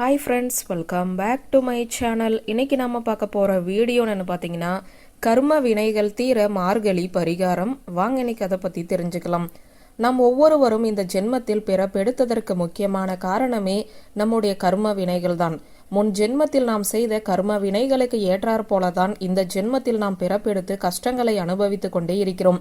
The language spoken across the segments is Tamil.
Hi friends welcome back to my channel இன்னைக்கு நம்ம பார்க்க போகிற வீடியோன்னு பார்த்தீங்கன்னா கர்ம வினைகள் தீர மார்கழி பரிகாரம். வாங்க இன்னைக்கு அதை பற்றி தெரிஞ்சுக்கலாம். நம் ஒவ்வொருவரும் இந்த ஜென்மத்தில் பிறப்பெடுத்ததற்கு முக்கியமான காரணமே நம்முடைய கர்ம வினைகள் தான். முன் ஜென்மத்தில் நாம் செய்த கர்ம வினைகளுக்கு ஏற்றாற் போலதான் இந்த ஜென்மத்தில் நாம் பிறப்பெடுத்து கஷ்டங்களை அனுபவித்துக் கொண்டே இருக்கிறோம்.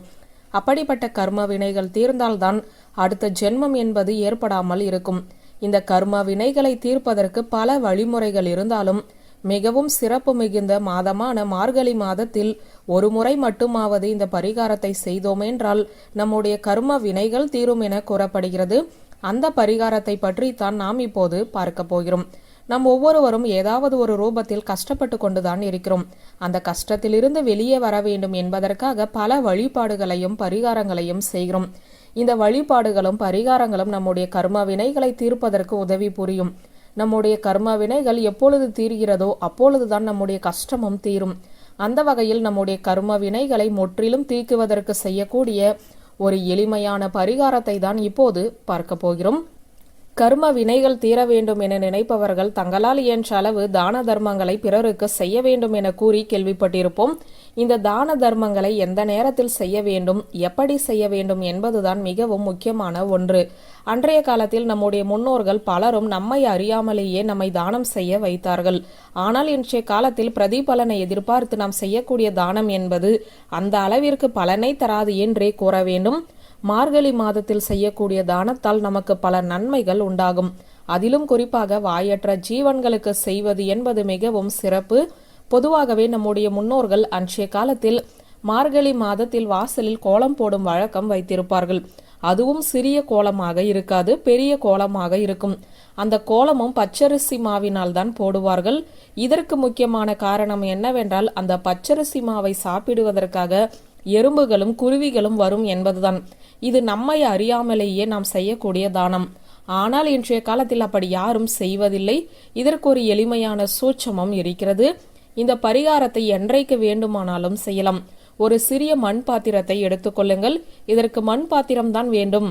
அப்படிப்பட்ட கர்ம வினைகள் தீர்ந்தால்தான் அடுத்த ஜென்மம் என்பது ஏற்படாமல் இருக்கும். இந்த கர்ம வினைகளை தீர்ப்பதற்கு பல வழிமுறைகள் இருந்தாலும் மிகவும் சிறப்பு மிகுந்த மாதமான மார்கழி மாதத்தில் ஒரு முறை மட்டுமாவது இந்த பரிகாரத்தை செய்தோமென்றால் நம்முடைய கர்ம வினைகள் தீரும் என கூறப்படுகிறது. அந்த பரிகாரத்தை பற்றி தான் நாம் இப்போது பார்க்க போகிறோம். நம் ஒவ்வொருவரும் ஏதாவது ஒரு ரூபத்தில் கஷ்டப்பட்டு கொண்டுதான் இருக்கிறோம். அந்த கஷ்டத்திலிருந்து வெளியே வர வேண்டும் என்பதற்காக பல வழிபாடுகளையும் பரிகாரங்களையும் செய்கிறோம். இந்த வழிபாடுகளும் பரிகாரங்களும் நம்முடைய கர்ம வினைகளை தீர்ப்பதற்கு உதவி புரியும். நம்முடைய கர்ம வினைகள் எப்பொழுது தீர்கிறதோ அப்பொழுதுதான் நம்முடைய கஷ்டமும் தீரும். அந்த வகையில் நம்முடைய கர்ம வினைகளை முற்றிலும் தீர்க்குவதற்கு செய்யக்கூடிய ஒரு எளிமையான பரிகாரத்தை தான் இப்போது பார்க்க போகிறோம். கர்ம வினைகள் தீர வேண்டும் என நினைப்பவர்கள் தங்களால் இயன்ற அளவு தான தர்மங்களை பிறருக்கு செய்ய வேண்டும் என கூறி கேள்விப்பட்டிருப்போம். இந்த தான தர்மங்களை எந்த நேரத்தில் செய்ய வேண்டும் எப்படி செய்ய வேண்டும் என்பதுதான் மிகவும் முக்கியமான ஒன்று. அன்றைய காலத்தில் நம்முடைய முன்னோர்கள் பலரும் நம்மை அறியாமலேயே நம்மை தானம் செய்ய வைத்தார்கள். ஆனால் இன்றைய காலத்தில் பிரதிபலனை எதிர்பார்த்து நாம் செய்யக்கூடிய தானம் என்பது அந்த அளவிற்கு பலனை தராது என்றே கூற வேண்டும். மார்கழி மாதத்தில் செய்யக்கூடிய தானத்தால் நமக்கு பல நன்மைகள் உண்டாகும். அதிலும் குறிப்பாக வாயற்ற ஜீவன்களுக்கு செய்வது என்பது மிகவும் சிறப்பு. பொதுவாகவே நம்முடைய முன்னோர்கள் அன்றைய காலத்தில் மார்கழி மாதத்தில் வாசலில் கோலம் போடும் வழக்கம் வைத்திருப்பார்கள். அதுவும் சிறிய கோலமாக இருக்காது பெரிய கோலமாக இருக்கும். அந்த கோலமும் பச்சரிசி மாவினால் தான் போடுவார்கள். இதற்கு முக்கியமான காரணம் என்னவென்றால் அந்த பச்சரிசி மாவை சாப்பிடுவதற்காக எறும்புகளும் குருவிகளும் வரும் என்பதுதான். இது நம்மை அறியாமலேயே நாம் செய்யக்கூடிய தானம். ஆனால் இன்றைய காலத்தில் அப்படி யாரும் செய்வதில்லை. இதற்கு ஒரு எளிமையான சூட்சமம் இருக்கிறது. இந்த பரிகாரத்தை என்றைக்கு வேண்டுமானாலும் செய்யலாம். ஒரு சிறிய மண் பாத்திரத்தை எடுத்துக்கொள்ளுங்கள் இதற்கு மண் பாத்திரம் தான் வேண்டும்.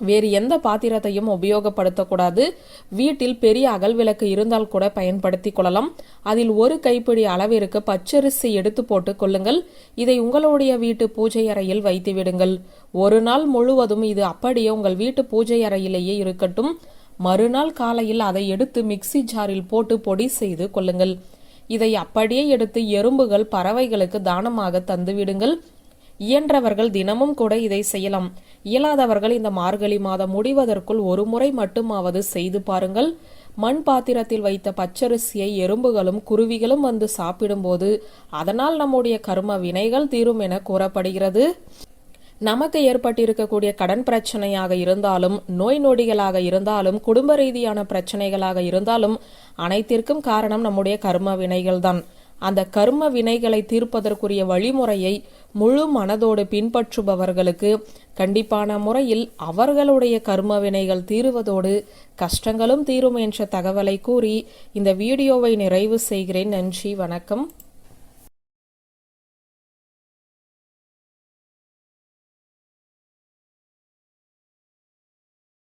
வேறு எந்த பாத்திரத்தையும் உபயோகப்படுத்தக்கூடாது. வீட்டில் பெரிய அகல் விளக்கு இருந்தால் கூட பயன்படுத்தி கொள்ளலாம். அதில் ஒரு கைப்பிடி அளவிற்கு பச்சரிசி எடுத்து போட்டு கொள்ளுங்கள். இதை உங்களுடைய வீட்டு பூஜை அறையில் வைத்து விடுங்கள். ஒரு நாள் முழுவதும் இது அப்படியே உங்கள் வீட்டு பூஜை அறையிலேயே இருக்கட்டும். மறுநாள் காலையில் அதை எடுத்து மிக்சி ஜாரில் போட்டு பொடி செய்து கொள்ளுங்கள். இதை அப்படியே எடுத்து எறும்புகள் பறவைகளுக்கு தானமாக தந்துவிடுங்கள். இயன்றவர்கள் தினமும் கூட இதை செய்யலாம். இயலாதவர்கள் இந்த மார்கழி மாதம் முடிவதற்குள் ஒரு முறை மட்டுமாவது செய்து பாருங்கள். மண் பாத்திரத்தில் வைத்த பச்சரிசியை எறும்புகளும் குருவிகளும் வந்து சாப்பிடும்போது அதனால் நம்முடைய கர்ம வினைகள் தீரும் என கூறப்படுகிறது. நமக்கு ஏற்பட்டிருக்கக்கூடிய கடன் பிரச்சனையாக இருந்தாலும் நோய் நொடிகளாக இருந்தாலும் குடும்ப ரீதியான பிரச்சனைகளாக இருந்தாலும் அனைத்திற்கும் காரணம் நம்முடைய கர்ம வினைகள் தான் அந்த கர்ம வினைகளை தீர்ப்பதற்குரிய வழிமுறையை முழு மனதோடு பின்பற்றுபவர்களுக்கு கண்டிப்பான முறையில் அவர்களுடைய கர்ம வினைகள் தீருவதோடு கஷ்டங்களும் தீரும் என்ற தகவலை கூறி இந்த வீடியோவை நிறைவு செய்கிறேன். நன்றி வணக்கம்.